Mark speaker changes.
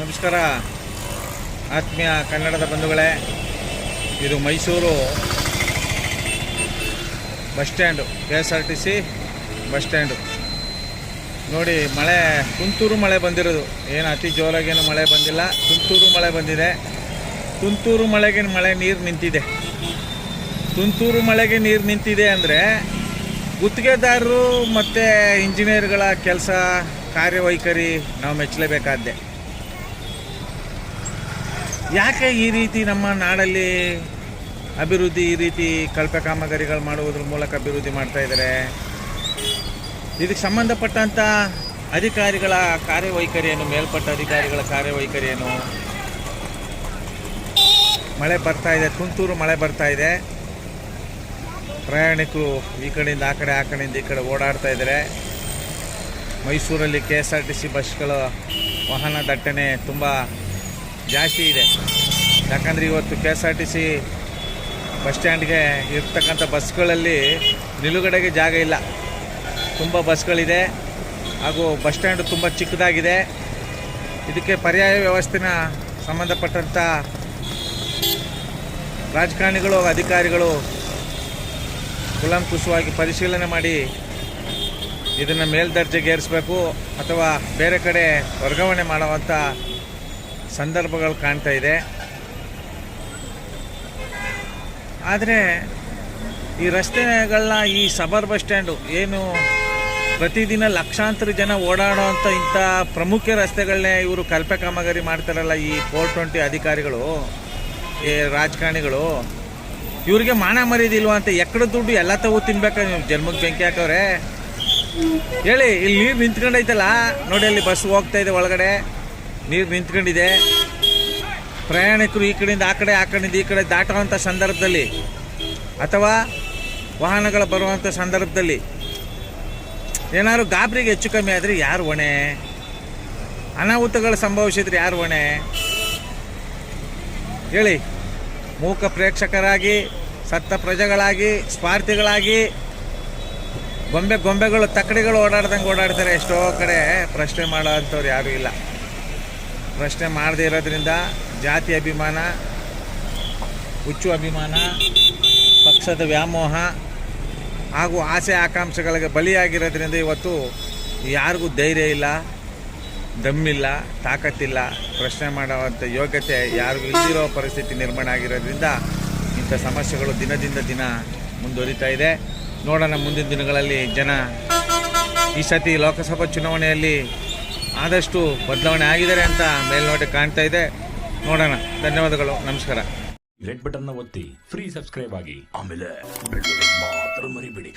Speaker 1: ನಮಸ್ಕಾರ. ಆತ್ಮೀಯ ಕನ್ನಡದ ಬಂಧುಗಳೇ, ಇದು Mysuru bus stand K S R T C bus stand. ನೋಡಿ, ಮಳೆ, ತುಂತೂರು ಮಳೆ ಬಂದಿರೋದು. ಏನು ಅತಿ ಜೋರಾಗೇನು ಮಳೆ ಬಂದಿಲ್ಲ. ತುಂತೂರು ಮಳೆ ಬಂದಿದೆ. ತುಂತೂರು ಮಳೆಗೆ ಮಳೆ ನೀರು ನಿಂತಿದೆ. ತುಂತೂರು ಮಳೆಗೆ ನೀರು ನಿಂತಿದೆ ಅಂದರೆ ಗುತ್ತಿಗೆದಾರರು ಮತ್ತು ಇಂಜಿನಿಯರ್ಗಳ ಕೆಲಸ, ಕಾರ್ಯವೈಖರಿ ನಾವು ಮೆಚ್ಚಲೇಬೇಕಾದ್ದೆ. ಯಾಕೆ ಈ ರೀತಿ ನಮ್ಮ ನಾಡಲ್ಲಿ ಅಭಿವೃದ್ಧಿ ಈ ರೀತಿ ಕಳಪೆ ಕಾಮಗಾರಿಗಳು ಮಾಡುವುದ್ರ ಮೂಲಕ ಅಭಿವೃದ್ಧಿ ಮಾಡ್ತಾ ಇದ್ದಾರೆ? ಇದಕ್ಕೆ ಸಂಬಂಧಪಟ್ಟಂಥ ಅಧಿಕಾರಿಗಳ ಕಾರ್ಯವೈಖರಿಯನ್ನು, ಮೇಲ್ಪಟ್ಟ ಅಧಿಕಾರಿಗಳ ಕಾರ್ಯವೈಖರಿಯನ್ನು ಮಳೆ ಬರ್ತಾ ಇದೆ, ತುಂತೂರು ಮಳೆ ಬರ್ತಾ ಇದೆ. ಪ್ರಯಾಣಿಕರು ಈ ಕಡೆಯಿಂದ, ಆ ಕಡೆ, ಆ ಕಡೆಯಿಂದ ಈ ಕಡೆ ಓಡಾಡ್ತಾ ಇದ್ದಾರೆ. ಮೈಸೂರಲ್ಲಿ K S R T C ಬಸ್ಗಳ ವಾಹನ ದಟ್ಟಣೆ ತುಂಬ ಜಾಸ್ತಿ ಇದೆ. ಯಾಕಂದರೆ ಇವತ್ತು K S R T C bus ಸ್ಟ್ಯಾಂಡ್ಗೆ ಇರ್ತಕ್ಕಂಥ ಬಸ್ಗಳಲ್ಲಿ ನಿಲುಗಡೆಗೆ ಜಾಗ ಇಲ್ಲ. ತುಂಬ ಬಸ್ಗಳಿದೆ. ಹಾಗೂ ಬಸ್ ಸ್ಟ್ಯಾಂಡು ತುಂಬ ಚಿಕ್ಕದಾಗಿದೆ. ಇದಕ್ಕೆ ಪರ್ಯಾಯ ವ್ಯವಸ್ಥೆನ ಸಂಬಂಧಪಟ್ಟಂಥ ರಾಜಕಾರಣಿಗಳು ಅಧಿಕಾರಿಗಳು ಕುಲಂಕುಷವಾಗಿ ಪರಿಶೀಲನೆ ಮಾಡಿ ಇದನ್ನು ಮೇಲ್ದರ್ಜೆಗೇರಿಸಬೇಕು ಅಥವಾ ಬೇರೆ ಕಡೆ ವರ್ಗಾವಣೆ ಮಾಡುವಂಥ ಸಂದರ್ಭಗಳು ಕಾಣ್ತಾ ಇದೆ. ಆದರೆ ಈ ರಸ್ತೆಗಳನ್ನ ಈ ಸಬರ್ ಬಸ್ ಸ್ಟ್ಯಾಂಡು ಏನು ಪ್ರತಿದಿನ ಲಕ್ಷಾಂತರ ಜನ ಓಡಾಡೋವಂಥ ಇಂಥ ಪ್ರಮುಖ ರಸ್ತೆಗಳನ್ನೇ ಇವರು ಕಲ್ಪೆ ಕಾಮಗಾರಿ ಮಾಡ್ತಾರಲ್ಲ ಈ ಫೋರ್ ಟ್ವೆಂಟಿ ಅಧಿಕಾರಿಗಳು ಈ ರಾಜಕಾರಣಿಗಳು. ಇವ್ರಿಗೆ ಮಾನ ಮರ್ಯಾದಿಲ್ವಾ ಅಂತ ಎಕ್ಕಡ ದುಡ್ಡು ಎಲ್ಲ ತಗೋ ತಿನ್ಬೇಕ ನೀವು ಜನ್ಮಕ್ಕೆ ಬೆಂಕಿ ಹಾಕವ್ರೆ? ಹೇಳಿ, ಇಲ್ಲಿ ನೀರು ನಿಂತ್ಕೊಂಡೈತಲ್ಲ? ನೋಡಿ ಅಲ್ಲಿ ಬಸ್ ಹೋಗ್ತಾ ಇದೆ ಒಳಗಡೆ. ನೀರು ನಿಂತ್ಕೊಂಡಿದೆ. ಪ್ರಯಾಣಿಕರು ಈ ಕಡೆಯಿಂದ, ಆ ಕಡೆ, ಆ ಕಡೆಯಿಂದ, ಈ ಕಡೆ ದಾಟುವಂಥ ಸಂದರ್ಭದಲ್ಲಿ ಅಥವಾ ವಾಹನಗಳು ಬರುವಂಥ ಸಂದರ್ಭದಲ್ಲಿ ಏನಾದ್ರು ಗಾಬರಿಗೆ ಹೆಚ್ಚು ಕಮ್ಮಿ ಆದರೆ ಯಾರು ಹೊಣೆ? ಅನಾಹುತಗಳು ಸಂಭವಿಸಿದ್ರೆ ಯಾರು ಹೊಣೆ? ಹೇಳಿ. ಮೂಕ ಪ್ರೇಕ್ಷಕರಾಗಿ, ಸತ್ತ ಪ್ರಜೆಗಳಾಗಿ, ಸ್ವಾರ್ಥಿಗಳಾಗಿ, ಗೊಂಬೆ, ಗೊಂಬೆಗಳು, ತಕ್ಕಡಿಗಳು ಓಡಾಡ್ದಂಗೆ ಓಡಾಡ್ತಾರೆ ಎಷ್ಟೋ ಕಡೆ ಪ್ರಶ್ನೆ ಮಾಡೋ ಅಂಥವ್ರು ಯಾರೂ ಇಲ್ಲ. ಪ್ರಶ್ನೆ ಮಾಡದೇ ಇರೋದ್ರಿಂದ ಜಾತಿ ಅಭಿಮಾನ, ಹುಚ್ಚು ಅಭಿಮಾನ, ಪಕ್ಷದ ವ್ಯಾಮೋಹ ಹಾಗೂ ಆಸೆ ಆಕಾಂಕ್ಷೆಗಳಿಗೆ ಬಲಿಯಾಗಿರೋದ್ರಿಂದ ಇವತ್ತು ಯಾರಿಗೂ ಧೈರ್ಯ ಇಲ್ಲ, ದಮ್ಮಿಲ್ಲ, ತಾಕತ್ತಿಲ್ಲ. ಪ್ರಶ್ನೆ ಮಾಡುವಂಥ ಯೋಗ್ಯತೆ ಯಾರಿಗೂ ಇಲ್ಲಿರೋ ಪರಿಸ್ಥಿತಿ ನಿರ್ಮಾಣ ಆಗಿರೋದ್ರಿಂದ ಇಂಥ ಸಮಸ್ಯೆಗಳು ದಿನದಿಂದ ದಿನ ಮುಂದುವರಿತಾ ಇದೆ. ನೋಡೋಣ ಮುಂದಿನ ದಿನಗಳಲ್ಲಿ ಜನ ಈ ಸತಿ ಲೋಕಸಭಾ ಚುನಾವಣೆಯಲ್ಲಿ ಆದಷ್ಟು ಬದಲಾವಣೆ ಆಗಿದ್ದಾರೆ ಅಂತ ಮೇಲ್ನೋಟ ಕಾಣ್ತಾ ಇದೆ. ನೋಡೋಣ. ಧನ್ಯವಾದಗಳು. ನಮಸ್ಕಾರ.
Speaker 2: ರೆಡ್ ಬಟನ್ ಒತ್ತಿ ಫ್ರೀ ಸಬ್ಸ್ಕ್ರೈಬ್ ಆಗಿ ಆಮೇಲೆ ಮರಿಬೇಡಿ.